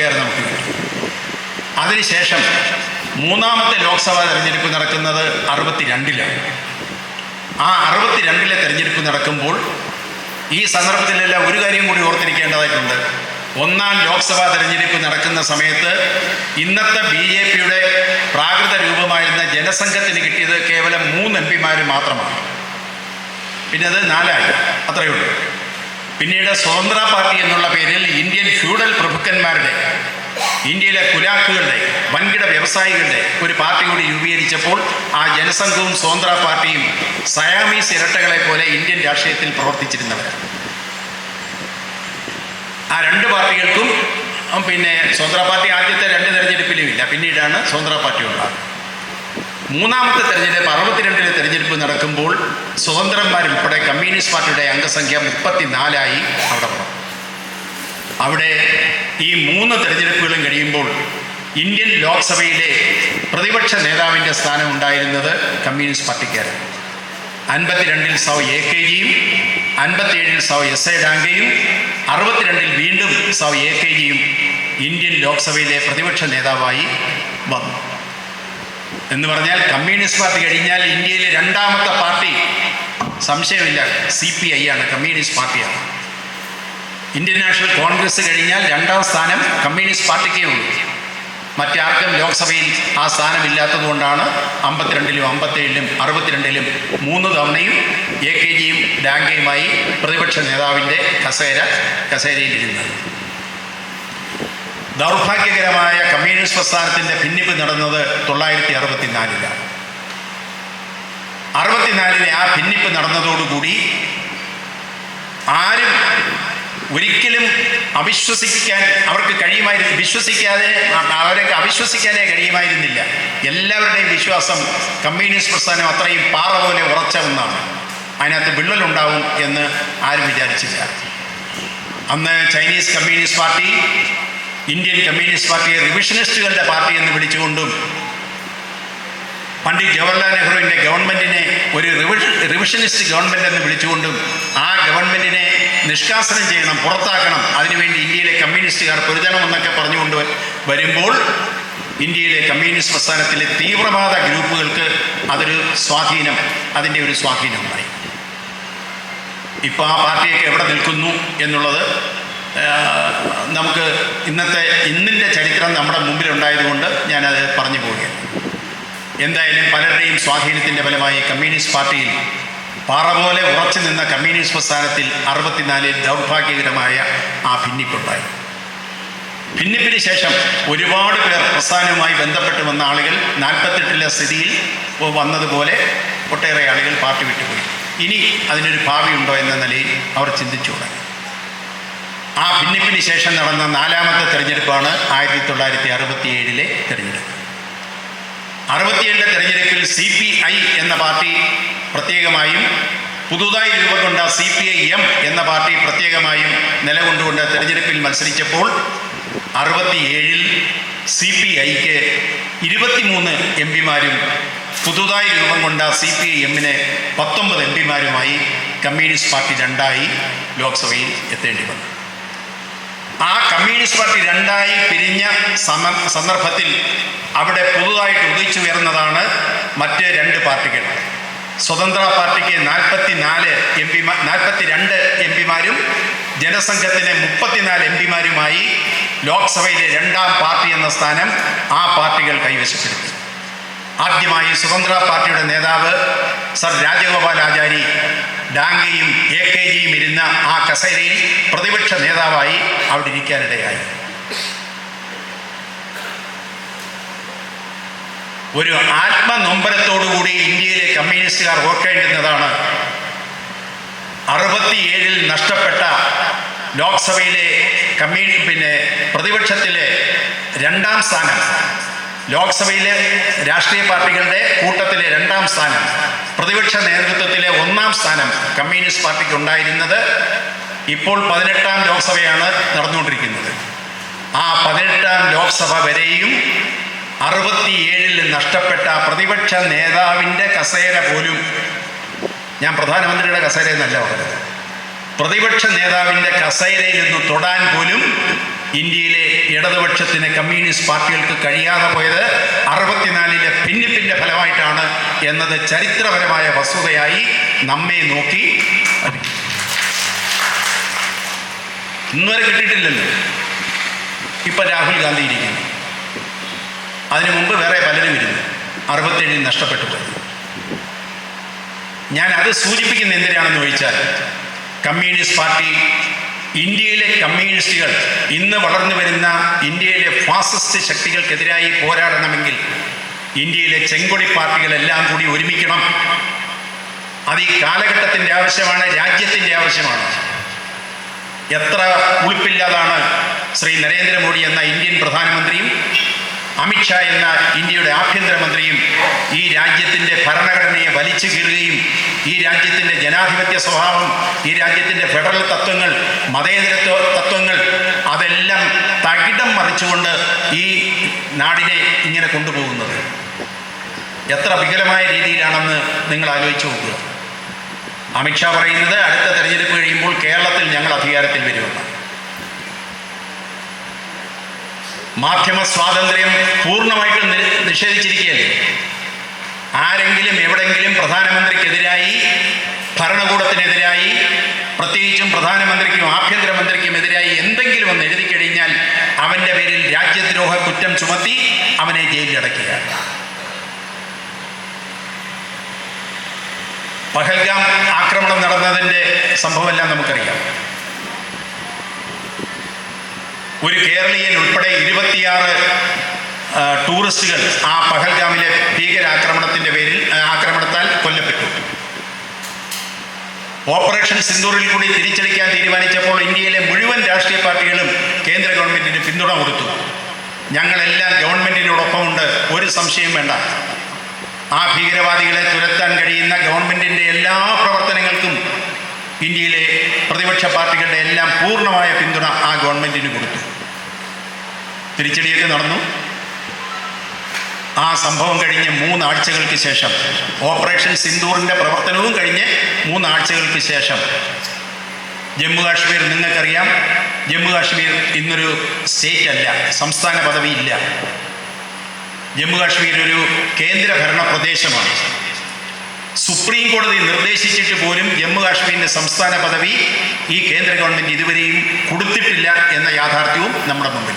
പേർ നമുക്ക് അതിനുശേഷം മൂന്നാമത്തെ ലോക്സഭാ തെരഞ്ഞെടുപ്പ് നടക്കുന്നത് അറുപത്തിരണ്ടിലാണ്. ആ അറുപത്തിരണ്ടിലെ തെരഞ്ഞെടുപ്പ് നടക്കുമ്പോൾ ഈ സന്ദർഭത്തിലെല്ലാം ഒരു കാര്യം കൂടി ഓർത്തിരിക്കേണ്ടതായിട്ടുണ്ട്. ഒന്നാം ലോക്സഭാ തെരഞ്ഞെടുപ്പ് നടക്കുന്ന സമയത്ത് ഇന്നത്തെ ബി ജെ പിയുടെ പ്രാകൃത രൂപമായിരുന്ന ജനസംഘത്തിന് കിട്ടിയത് കേവലം മൂന്ന് എം പിമാർ മാത്രമാണ്. പിന്നെ അത് നാലായി. അത്രയേ ഉള്ളൂ. പിന്നീട് സ്വതന്ത്ര പാർട്ടി എന്നുള്ള പേരിൽ ഇന്ത്യൻ ഫ്യൂഡൽ പ്രഭുക്കന്മാരുടെ ഇന്ത്യയിലെ കുലാക്കുകളുടെ വൻകിട വ്യവസായികളുടെ ഒരു പാർട്ടി കൂടി രൂപീകരിച്ചപ്പോൾ ആ ജനസംഘവും സ്വതന്ത്ര പാർട്ടിയും സയാമീസ് ഇരട്ടകളെ പോലെ ഇന്ത്യൻ രാഷ്ട്രീയത്തിൽ പ്രവർത്തിച്ചിരുന്നവരാണ് ആ രണ്ട് പാർട്ടികൾക്കും പിന്നെ സ്വതന്ത്ര പാർട്ടി ആദ്യത്തെ രണ്ട് തെരഞ്ഞെടുപ്പിലും ഇല്ല പിന്നീടാണ് സ്വതന്ത്ര പാർട്ടി ഉണ്ടാകുന്നത്. മൂന്നാമത്തെ തെരഞ്ഞെടുപ്പ് അറുപത്തിരണ്ടിലെ തെരഞ്ഞെടുപ്പ് നടക്കുമ്പോൾ സ്വതന്ത്രന്മാരുൾപ്പെടെ കമ്മ്യൂണിസ്റ്റ് പാർട്ടിയുടെ അംഗസംഖ്യ മുപ്പത്തിനാലായി അവിടെ അവിടെ ഈ മൂന്ന് തെരഞ്ഞെടുപ്പുകളും കഴിയുമ്പോൾ ഇന്ത്യൻ ലോക്സഭയിലെ പ്രതിപക്ഷ നേതാവിന്റെ സ്ഥാനം ഉണ്ടായിരുന്നത് കമ്മ്യൂണിസ്റ്റ് പാർട്ടിക്കാരാണ്. അൻപത്തിരണ്ടിൽ സൗ എ കെ ജിയും അൻപത്തിയേഴിൽ സൗ എസ് എ ഡാങ്കയും അറുപത്തിരണ്ടിൽ വീണ്ടും സൗ എ കെ ജിയും ഇന്ത്യൻ ലോക്സഭയിലെ പ്രതിപക്ഷ നേതാവായി വന്നു. എന്ന് പറഞ്ഞാൽ കമ്മ്യൂണിസ്റ്റ് പാർട്ടി കഴിഞ്ഞാൽ ഇന്ത്യയിലെ രണ്ടാമത്തെ പാർട്ടി സംശയമില്ല സി പി ഐ ആണ് കമ്മ്യൂണിസ്റ്റ് പാർട്ടിയാണ്. ഇന്ത്യൻ നാഷണൽ കോൺഗ്രസ് കഴിഞ്ഞാൽ രണ്ടാം സ്ഥാനം കമ്മ്യൂണിസ്റ്റ് പാർട്ടിക്കേ ഉള്ളൂ. മറ്റാർക്കും ലോക്സഭയിൽ ആ സ്ഥാനമില്ലാത്തതുകൊണ്ടാണ് അമ്പത്തിരണ്ടിലും അമ്പത്തേഴിലും അറുപത്തിരണ്ടിലും മൂന്ന് തവണയും എ കെ ജിയും ഡാങ്കയുമായി പ്രതിപക്ഷ നേതാവിന്റെ കസേര കസേരയിലിരുന്നത്. ദൗർഭാഗ്യകരമായ കമ്മ്യൂണിസ്റ്റ് പ്രസ്ഥാനത്തിന്റെ ഭിന്നിപ്പ് നടന്നത് തൊള്ളായിരത്തി അറുപത്തിനാലിലാണ് അറുപത്തിനാലിലെ ആ ഭിന്നിപ്പ് നടന്നതോടുകൂടി ആരും ഒരിക്കലും അവിശ്വസിക്കാൻ അവർക്ക് കഴിയുമായിരുന്നു വിശ്വസിക്കാതെ അവരൊക്കെ അവിശ്വസിക്കാനേ കഴിയുമായിരുന്നില്ല. എല്ലാവരുടെയും വിശ്വാസം കമ്മ്യൂണിസ്റ്റ് പ്രസ്ഥാനം അത്രയും പാറ പോലെ ഉറച്ച ഒന്നാണ്. അതിനകത്ത് വിള്ളലുണ്ടാവും എന്ന് ആരും വിചാരിച്ചില്ല. അന്ന് Chinese communist party Indian communist പാർട്ടിയെ റിവിഷനിസ്റ്റുകളുടെ പാർട്ടി എന്ന് വിളിച്ചുകൊണ്ടും പണ്ഡിറ്റ് ജവഹർലാൽ നെഹ്റുവിന്റെ ഗവൺമെന്റിനെ ഒരു റിവിഷനിസ്റ്റ് ഗവൺമെന്റ് എന്ന് വിളിച്ചുകൊണ്ടും ആ ഗവൺമെന്റിനെ നിഷ്കാസനം ചെയ്യണം പുറത്താക്കണം. അതിനുവേണ്ടി ഇന്ത്യയിലെ കമ്മ്യൂണിസ്റ്റുകാർ പൊരുതണം എന്നൊക്കെ പറഞ്ഞുകൊണ്ട് വരുമ്പോൾ ഇന്ത്യയിലെ കമ്മ്യൂണിസ്റ്റ് പ്രസ്ഥാനത്തിലെ തീവ്രവാദ ഗ്രൂപ്പുകൾക്ക് അതൊരു സ്വാധീനം അതിന്റെ ഒരു സ്വാധീനമുണ്ടായി ഇപ്പോൾ ആ പാർട്ടിയൊക്കെ എവിടെ നിൽക്കുന്നു എന്നുള്ളത് നമുക്ക് ഇന്നത്തെ ഇന്നിന്റെ ചരിത്രം നമ്മുടെ മുമ്പിലുണ്ടായതുകൊണ്ട് ഞാനത് പറഞ്ഞു പോവുകയാണ്. എന്തായാലും പലരുടെയും സ്വാധീനത്തിന്റെ ഫലമായി കമ്മ്യൂണിസ്റ്റ് പാർട്ടിയിൽ പാറ പോലെ ഉറച്ചു നിന്ന കമ്മ്യൂണിസ്റ്റ് പ്രസ്ഥാനത്തിൽ അറുപത്തിനാലിൽ ദൗർഭാഗ്യകരമായ ആ ഭിന്നിപ്പുണ്ടായി. ഭിന്നിപ്പിന് ശേഷം ഒരുപാട് പേർ പ്രസ്ഥാനവുമായി ബന്ധപ്പെട്ട് വന്ന ആളുകൾ നാൽപ്പത്തെട്ടിലെ സ്ഥിതിയിൽ വന്നതുപോലെ ഒട്ടേറെ ആളുകൾ പാർട്ടി വിട്ടുപോയി. ഇനി അതിനൊരു ഭാവിയുണ്ടോ എന്ന നിലയിൽ അവർ ചിന്തിച്ചു തുടങ്ങി. ആ ഭിന്നിപ്പിന് ശേഷം നടന്ന നാലാമത്തെ തിരഞ്ഞെടുപ്പാണ് ആയിരത്തി തൊള്ളായിരത്തി അറുപത്തിയേഴിലെ തെരഞ്ഞെടുപ്പ്. അറുപത്തിയേഴിലെ തിരഞ്ഞെടുപ്പിൽ സി പി ഐ എന്ന പാർട്ടി പ്രത്യേകമായും പുതുതായി രൂപം കൊണ്ട സി പി ഐ എം എന്ന പാർട്ടി പ്രത്യേകമായും നിലകൊണ്ടുകൊണ്ട് തെരഞ്ഞെടുപ്പിൽ മത്സരിച്ചപ്പോൾ അറുപത്തിയേഴിൽ സി പി ഐക്ക് ഇരുപത്തിമൂന്ന് എം പിമാരും പുതുതായി രൂപം കൊണ്ട സി പി ഐ എമ്മിന് പത്തൊമ്പത് എം പിമാരുമായി കമ്മ്യൂണിസ്റ്റ് പാർട്ടി രണ്ടായി ലോക്സഭയിൽ എത്തേണ്ടി വന്നു. ആ കമ്മ്യൂണിസ്റ്റ് പാർട്ടി രണ്ടായി പിരിഞ്ഞ സമ സന്ദർഭത്തിൽ അവിടെ പുതുതായിട്ട് ഉദിച്ചുയർന്നതാണ് മറ്റ് രണ്ട് പാർട്ടികൾ. സ്വതന്ത്ര പാർട്ടിക്ക് നാൽപ്പത്തി നാല് എം പിമാർ നാൽപ്പത്തി രണ്ട് എം പിമാരും ജനസംഘത്തിന് മുപ്പത്തിനാല് എം പിമാരുമായി ലോക്സഭയിലെ രണ്ടാം പാർട്ടി എന്ന സ്ഥാനം ആ പാർട്ടികൾ കൈവശപ്പെടുത്തി. ആദ്യമായി സ്വതന്ത്ര പാർട്ടിയുടെ നേതാവ് സർ രാജഗോപാലാചാരി ഡാങ്കയും എ കെ ജിയും ഇരുന്ന ആ കസേരയിൽ പ്രതിപക്ഷ നേതാവായി അവിടെ ഇരിക്കാനിടയായി. ഒരു ആത്മനൊമ്പരത്തോടുകൂടി ഇന്ത്യയിലെ കമ്മ്യൂണിസ്റ്റുകാർ ഓർക്കേണ്ടുന്നതാണ്. അറുപത്തിയേഴിൽ നഷ്ടപ്പെട്ട ലോക്സഭയിലെ കമ്മ്യൂ പിന്നെ പ്രതിപക്ഷത്തിലെ രണ്ടാം സ്ഥാനം ലോക്സഭയിലെ രാഷ്ട്രീയ പാർട്ടികളുടെ കൂട്ടത്തിലെ രണ്ടാം സ്ഥാനം പ്രതിപക്ഷ നേതൃത്വത്തിലെ ഒന്നാം സ്ഥാനം കമ്മ്യൂണിസ്റ്റ് പാർട്ടിക്ക് ഉണ്ടായിരുന്നത് ഇപ്പോൾ പതിനെട്ടാം ലോക്സഭയാണ് നടന്നുകൊണ്ടിരിക്കുന്നത്. ആ പതിനെട്ടാം ലോക്സഭ വരെയും അറുപത്തിയേഴിൽ നഷ്ടപ്പെട്ട പ്രതിപക്ഷ നേതാവിന്റെ കസേര പോലും ഞാൻ പ്രധാനമന്ത്രിയുടെ കസേര എന്നല്ല പറഞ്ഞത്. പ്രതിപക്ഷ നേതാവിന്റെ കസേരയിൽ നിന്ന് തൊടാൻ പോലും ഇന്ത്യയിലെ ഇടതുപക്ഷത്തിന് കമ്മ്യൂണിസ്റ്റ് പാർട്ടികൾക്ക് കഴിയാതെ പോയത് അറുപത്തിനാലിലെ ഭിന്നിപ്പിന്റെ ഫലമായിട്ടാണ് എന്നത് ചരിത്രപരമായ വസ്തുതയായി നമ്മെ നോക്കി ഇന്നുവരെ കിട്ടിയിട്ടില്ലല്ലോ. ഇപ്പം രാഹുൽ ഗാന്ധി ഇരിക്കുന്നു. അതിനു മുമ്പ് വേറെ പലരും ഇരുന്നു. അറുപത്തേഴിൽ നഷ്ടപ്പെട്ടു പോയി. ഞാൻ അത് സൂചിപ്പിക്കുന്ന എന്തിനാണെന്ന് ചോദിച്ചാൽ കമ്മ്യൂണിസ്റ്റ് പാർട്ടി ഇന്ത്യയിലെ കമ്മ്യൂണിസ്റ്റുകൾ ഇന്ന് വളർന്നു വരുന്ന ഇന്ത്യയിലെ ഫാസിസ്റ്റ് ശക്തികൾക്കെതിരായി പോരാടണമെങ്കിൽ ഇന്ത്യയിലെ ചെങ്കൊടി പാർട്ടികളെല്ലാം കൂടി ഒരുമിക്കണം. അത് ഈ കാലഘട്ടത്തിന്റെ ആവശ്യമാണ് രാജ്യത്തിന്റെ ആവശ്യമാണ്. എത്ര ഉളുപ്പില്ലാതാണ് ശ്രീ നരേന്ദ്രമോദി എന്ന ഇന്ത്യൻ പ്രധാനമന്ത്രിയും അമിത്ഷാ എന്ന ഇന്ത്യയുടെ ആഭ്യന്തരമന്ത്രിയും ഈ രാജ്യത്തിന്റെ ഭരണഘടനയെ വലിച്ചു കീറുകയും ഈ രാജ്യത്തിന്റെ ജനാധിപത്യ സ്വഭാവം ഈ രാജ്യത്തിന്റെ ഫെഡറൽ തത്വങ്ങൾ മതേതരത്വ തത്വങ്ങൾ അതെല്ലാം തകിടം മറിച്ചുകൊണ്ട് ഈ നാടിനെ ഇങ്ങനെ കൊണ്ടുപോകുന്നത്. എത്ര വികലമായ രീതിയിലാണെന്ന് നിങ്ങൾ ആലോചിച്ചു നോക്കുക. അമിത്ഷാ പറയുന്നത് അടുത്ത തെരഞ്ഞെടുപ്പ് കഴിയുമ്പോൾ കേരളത്തിൽ ഞങ്ങൾ അധികാരത്തിൽ വരുമെന്ന് മാധ്യമ സ്വാതന്ത്ര്യം പൂർണമായിട്ടും നിഷേധിച്ചിരിക്കുകയല്ലേ? ആരെങ്കിലും എവിടെങ്കിലും പ്രധാനമന്ത്രിക്കെതിരായി ഭരണകൂടത്തിനെതിരായി പ്രത്യേകിച്ചും പ്രധാനമന്ത്രിക്കും ആഭ്യന്തരമന്ത്രിക്കും എതിരായി എന്തെങ്കിലും ഒന്ന് എഴുതി കഴിഞ്ഞാൽ അവന്റെ പേരിൽ രാജ്യദ്രോഹ കുറ്റം ചുമത്തി അവനെ ജയിലിലടക്കുക പഹൽഗാം ആക്രമണം നടന്നതിന്റെ സംഭവമെല്ലാം നമുക്കറിയാം. ഒരു കേരളീയൻ ഉൾപ്പെടെ ഇരുപത്തിയാറ് ടൂറിസ്റ്റുകൾ ആ പഹൽഗാമിലെ ഭീകരാക്രമണത്തിന്റെ പേരിൽ ആക്രമണത്താൽ കൊല്ലപ്പെട്ടു. ഓപ്പറേഷൻ സിന്ദൂറിൽ കൂടി തിരിച്ചടിക്കാൻ തീരുമാനിച്ചപ്പോൾ ഇന്ത്യയിലെ മുഴുവൻ രാഷ്ട്രീയ പാർട്ടികളും കേന്ദ്ര ഗവൺമെന്റിന് പിന്തുണ കൊടുത്തു. ഞങ്ങളെല്ലാം ഗവൺമെന്റിനോടൊപ്പമുണ്ട് ഒരു സംശയം വേണ്ട. ആ ഭീകരവാദികളെ തുരത്താൻ കഴിയുന്ന ഗവൺമെന്റിന്റെ എല്ലാ പ്രവർത്തനങ്ങൾക്കും ഇന്ത്യയിലെ പ്രതിപക്ഷ പാർട്ടികളുടെ എല്ലാം പൂർണമായ പിന്തുണ ആ ഗവൺമെന്റിന് കൊടുത്തു. തിരിച്ചടിയൊക്കെ നടന്നു. ആ സംഭവം കഴിഞ്ഞ് മൂന്നാഴ്ചകൾക്ക് ശേഷം ഓപ്പറേഷൻ സിന്ദൂറിന്റെ പ്രവർത്തനവും കഴിഞ്ഞ് മൂന്നാഴ്ചകൾക്ക് ശേഷം. ജമ്മു കാശ്മീർ നിങ്ങൾക്കറിയാം ജമ്മു കാശ്മീർ ഇന്നൊരു സ്റ്റേറ്റ് അല്ല സംസ്ഥാന പദവിയില്ല. ജമ്മു കാശ്മീർ ഒരു കേന്ദ്രഭരണ പ്രദേശമാണ്. സുപ്രീം കോടതി നിർദ്ദേശിച്ചിട്ട് പോലും ജമ്മു കാശ്മീരിന് സംസ്ഥാന പദവി ഈ കേന്ദ്ര ഗവൺമെന്റ് ഇതുവരെയും കൊടുത്തിട്ടില്ല എന്ന യാഥാർത്ഥ്യവും നമ്മുടെ മുമ്പിൽ